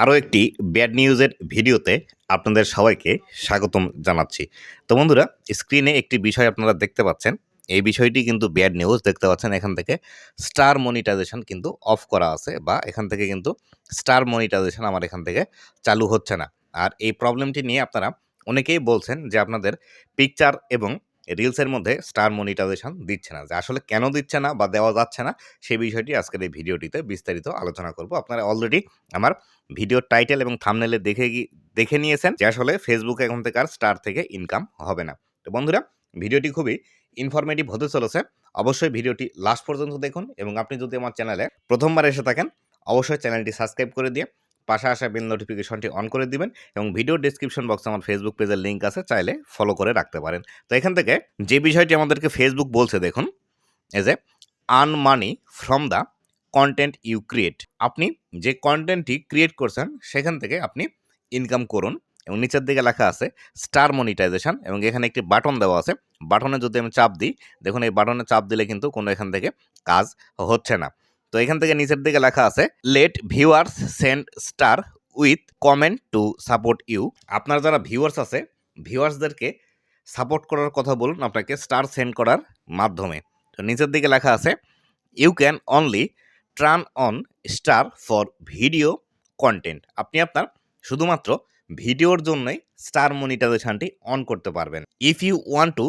আরও একটি ব্যাড নিউজের ভিডিওতে আপনাদের সবাইকে স্বাগতম জানাচ্ছি। তো বন্ধুরা, স্ক্রিনে একটি বিষয় আপনারা দেখতে পাচ্ছেন। এই বিষয়টি কিন্তু ব্যাড নিউজ দেখতে পাচ্ছেন। এখান থেকে স্টার মনিটাইজেশন কিন্তু অফ করা আছে বা এখান থেকে কিন্তু স্টার মনিটাইজেশন আমার এখান থেকে চালু হচ্ছে না। আর এই প্রবলেমটি নিয়ে আপনারা অনেকেই বলছেন যে আপনাদের পিকচার এবং রিলসের মধ্যে স্টার মনিটাইজেশন দিচ্ছে না। যে আসলে কেন দিচ্ছে না বা দেওয়া যাচ্ছে না, সেই বিষয়টি আজকের এই ভিডিওটিতে বিস্তারিত আলোচনা করব। আপনারা অলরেডি আমার ভিডিওর টাইটেল এবং থামনেলে দেখে দেখে নিয়েছেন যে আসলে ফেসবুক এখন থেকে আর স্টার থেকে ইনকাম হবে না। তো বন্ধুরা, ভিডিওটি খুবই ইনফরমেটিভ হতে চলেছে। অবশ্যই ভিডিওটি লাস্ট পর্যন্ত দেখুন এবং আপনি যদি আমার চ্যানেলে প্রথমবার এসে থাকেন, অবশ্যই চ্যানেলটি সাবস্ক্রাইব করে দিয়ে পাশে আসা বেল নোটিফিকেশনটি অন করে দিবেন এবং ভিডিও ডিসক্রিপশন বক্সে আমার ফেসবুক পেজের লিঙ্ক আছে, চাইলে ফলো করে রাখতে পারেন। তো এখান থেকে যে বিষয়টি আমাদেরকে ফেসবুক বলছে, দেখুন as a earn money from the content you create আপনি যে কন্টেন্টটি ক্রিয়েট করছেন, সেখান থেকে আপনি ইনকাম করুন এবং নিচের দিকে লেখা আছে স্টার মনিটাইজেশন এবং এখানে একটি বাটন দেওয়া আছে। বাটনে যদি আমি চাপ দিই, দেখুন, এই বাটনে চাপ দিলে কিন্তু কোনো এখান থেকে কাজ হচ্ছে না। তো এখান থেকে নিচের দিকে লেখা আছে let viewers send star with comment to support you আপনার যারা ভিউয়ার্স আছে ভিউয়ার্সদেরকে সাপোর্ট করার কথা বলুন আপনাকে স্টার সেন্ড করার মাধ্যমে। তো নিচের দিকে লেখা আছে you can only turn on star for video content আপনি আপনার শুধুমাত্র ভিডিওর জন্যই স্টার মনিটাইজেশনটি অন করতে পারবেন। If you want to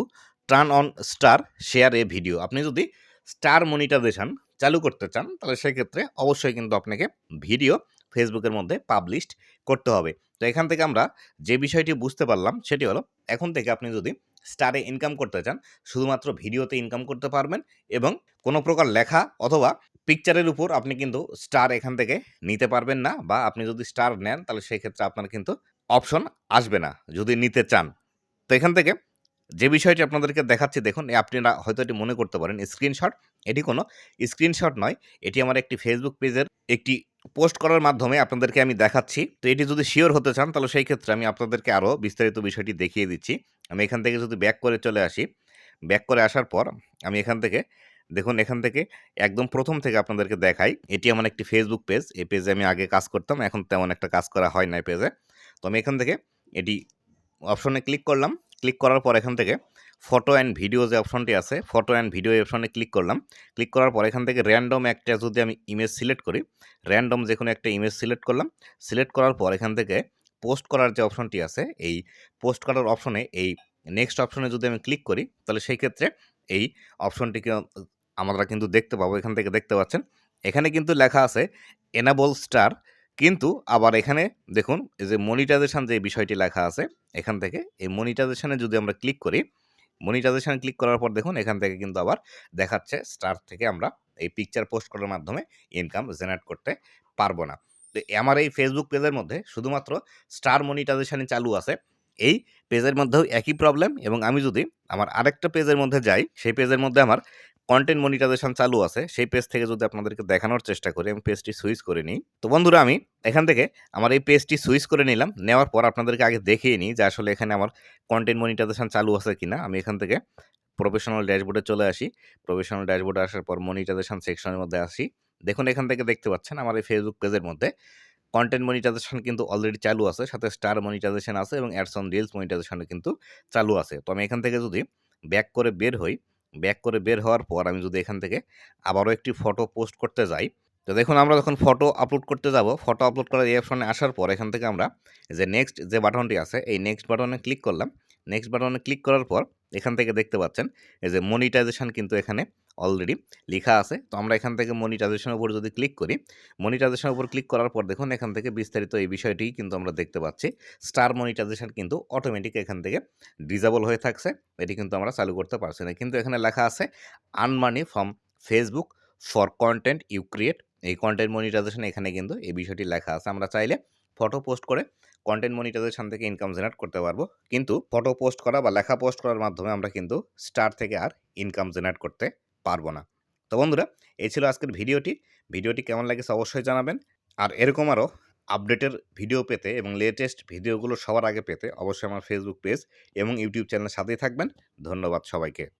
turn on star share a video আপনি যদি স্টার মনিটাইজেশন চালু করতে চান, তাহলে সেক্ষেত্রে অবশ্যই কিন্তু আপনাকে ভিডিও ফেসবুকের মধ্যে পাবলিশড করতে হবে। তো এখান থেকে আমরা যে বিষয়টি বুঝতে পারলাম, সেটি হলো এখন থেকে আপনি যদি স্টারে ইনকাম করতে চান, শুধুমাত্র ভিডিওতে ইনকাম করতে পারবেন এবং কোনো প্রকার লেখা অথবা পিকচারের উপর আপনি কিন্তু স্টার এখান থেকে নিতে পারবেন না বা আপনি যদি স্টার নেন, তাহলে সেক্ষেত্রে আপনার কিন্তু অপশন আসবে না যদি নিতে চান। তো এখান থেকে যে বিষয়টি আপনাদেরকে দেখাচ্ছি, দেখুন আপনারা হয়তো এটি মনে করতে পারেন স্ক্রিনশট এটি কোনো স্ক্রিনশট নয়, এটি আমার একটি ফেসবুক পেজের একটি পোস্ট করার মাধ্যমে আপনাদেরকে আমি দেখাচ্ছি। তো এটি যদি শিওর হতে চান, তাহলে সেই ক্ষেত্রে আমি আপনাদেরকে আরও বিস্তারিত বিষয়টি দেখিয়ে দিচ্ছি। আমি এখান থেকে যদি ব্যাক করে চলে আসি ব্যাক করে আসার পর আমি এখান থেকে, দেখুন এখান থেকে একদম প্রথম থেকে আপনাদেরকে দেখাই, এটি আমার একটি ফেসবুক পেজ এই পেজে আমি আগে কাজ করতাম, এখন তেমন একটা কাজ করা হয় না এই পেজে তো আমি এখান থেকে এটি অপশনে ক্লিক করলাম ক্লিক করার পর এখান থেকে ফটো অ্যান্ড ভিডিও যে অপশনটি আছে ফটো অ্যান্ড ভিডিও অপশনে ক্লিক করলাম। ক্লিক করার পর এখান থেকে র্যান্ডম একটা যদি আমি ইমেজ সিলেক্ট করি র্যান্ডম যে কোনো একটা ইমেজ সিলেক্ট করলাম। সিলেক্ট করার পর এখান থেকে পোস্ট করার যে অপশনটি আছে, এই পোস্ট করার অপশনে এই নেক্সট অপশনে যদি আমি ক্লিক করি, তাহলে সেই ক্ষেত্রে এই অপশনটিকে আমরা কিন্তু দেখতে পাবো, এখান থেকে দেখতে পাচ্ছেন। এখানে কিন্তু লেখা আছে এনাবল স্টার কিন্তু আবার এখানে দেখুন, এই যে মনিটাইজেশন যে বিষয়টি লেখা আছে, এখান থেকে এই মনিটাইজেশনে যদি আমরা ক্লিক করি মনিটাইজেশন ক্লিক করার পর দেখুন, এখান থেকে কিন্তু আবার দেখাচ্ছে স্টার থেকে আমরা এই পিকচার পোস্ট করার মাধ্যমে ইনকাম জেনারেট করতে পারব না। তো আমার এই ফেসবুক পেজের মধ্যে শুধুমাত্র স্টার মনিটাইজেশনই চালু আছে। এই পেজের মধ্যেও একই প্রবলেম এবং আমি যদি আমার আরেকটা পেজের মধ্যে যাই, সেই পেজের মধ্যে আমার কন্টেন্ট মনিটাইজেশন চালু আছে, সেই পেজ থেকে যদি আপনাদেরকে দেখানোর চেষ্টা করি, আমি পেজটি সুইচ করে নিই। তো বন্ধুরা, আমি এখান থেকে আমার এই পেজটি সুইচ করে নিলাম, নেওয়ার পর আপনাদেরকে আগে দেখিয়ে নিই যে আসলে এখানে আমার কন্টেন্ট মনিটাইজেশন চালু আছে কিনা। আমি এখান থেকে প্রফেশনাল ড্যাশবোর্ডে চলে আসি। প্রফেশনাল ড্যাশবোর্ডে আসার পর মনিটাইজেশন সেকশনের মধ্যে আসি। দেখুন, এখান থেকে দেখতে পাচ্ছেন আমার এই ফেসবুক পেজের মধ্যে কন্টেন্ট মনিটাইজেশন কিন্তু অলরেডি চালু আছে, সাথে স্টার মনিটাইজেশন আছে এবং অ্যাডস অন রিলস মনিটাইজেশনও কিন্তু চালু আছে। তো আমি এখান থেকে যদি ব্যাক করে বের হই ব্যাক করে বের হওয়ার পর আমি যদি এখান থেকে আবারও একটি ফটো পোস্ট করতে যাই, তো দেখুন আমরা যখন ফটো আপলোড করতে যাব ফটো আপলোড করার এই অপশনে আসার পর এখান থেকে আমরা যে নেক্সট যে বাটনটি আছে, এই নেক্সট বাটনে ক্লিক করলাম। নেক্সট বাটনে ক্লিক করার পর এখান থেকে দেখতে পাচ্ছেন, এই যে মনিটাইজেশন কিন্তু এখানে অলরেডি লেখা আছে। তো আমরা এখান থেকে মনিটাইজেশনের উপর যদি ক্লিক করি মনিটাইজেশনের উপর ক্লিক করার পর দেখুন, এখান থেকে বিস্তারিত এই বিষয়টি কিন্তু আমরা দেখতে পাচ্ছি। স্টার মনিটাইজেশন কিন্তু অটোমেটিক এখান থেকে ডিজেবল হয়ে থাকছে। এটি কিন্তু আমরা চালু করতে পারছি না। কিন্তু এখানে লেখা আছে earn money from Facebook for content you create এই কন্টেন্ট মনিটাইজেশন এখানে কিন্তু এই বিষয়টি লেখা আছে। আমরা চাইলে ফটো পোস্ট করে কন্টেন্ট মনিটাইজেশন থেকে ইনকাম জেনারেট করতে পারব। কিন্তু ফটো পোস্ট করা বা লেখা পোস্ট করার মাধ্যমে আমরা কিন্তু স্টার থেকে আর ইনকাম জেনারেট করতে পারব না। তো বন্ধুরা, এই ছিল আজকের ভিডিওটি। ভিডিওটি কেমন লাগেছে অবশ্যই জানাবেন। আর এরকম আরও আপডেটের ভিডিও পেতে এবং লেটেস্ট ভিডিওগুলো সবার আগে পেতে অবশ্যই আমার ফেসবুক পেজ এবং ইউটিউব চ্যানেলের সাথেই থাকবেন। ধন্যবাদ সবাইকে।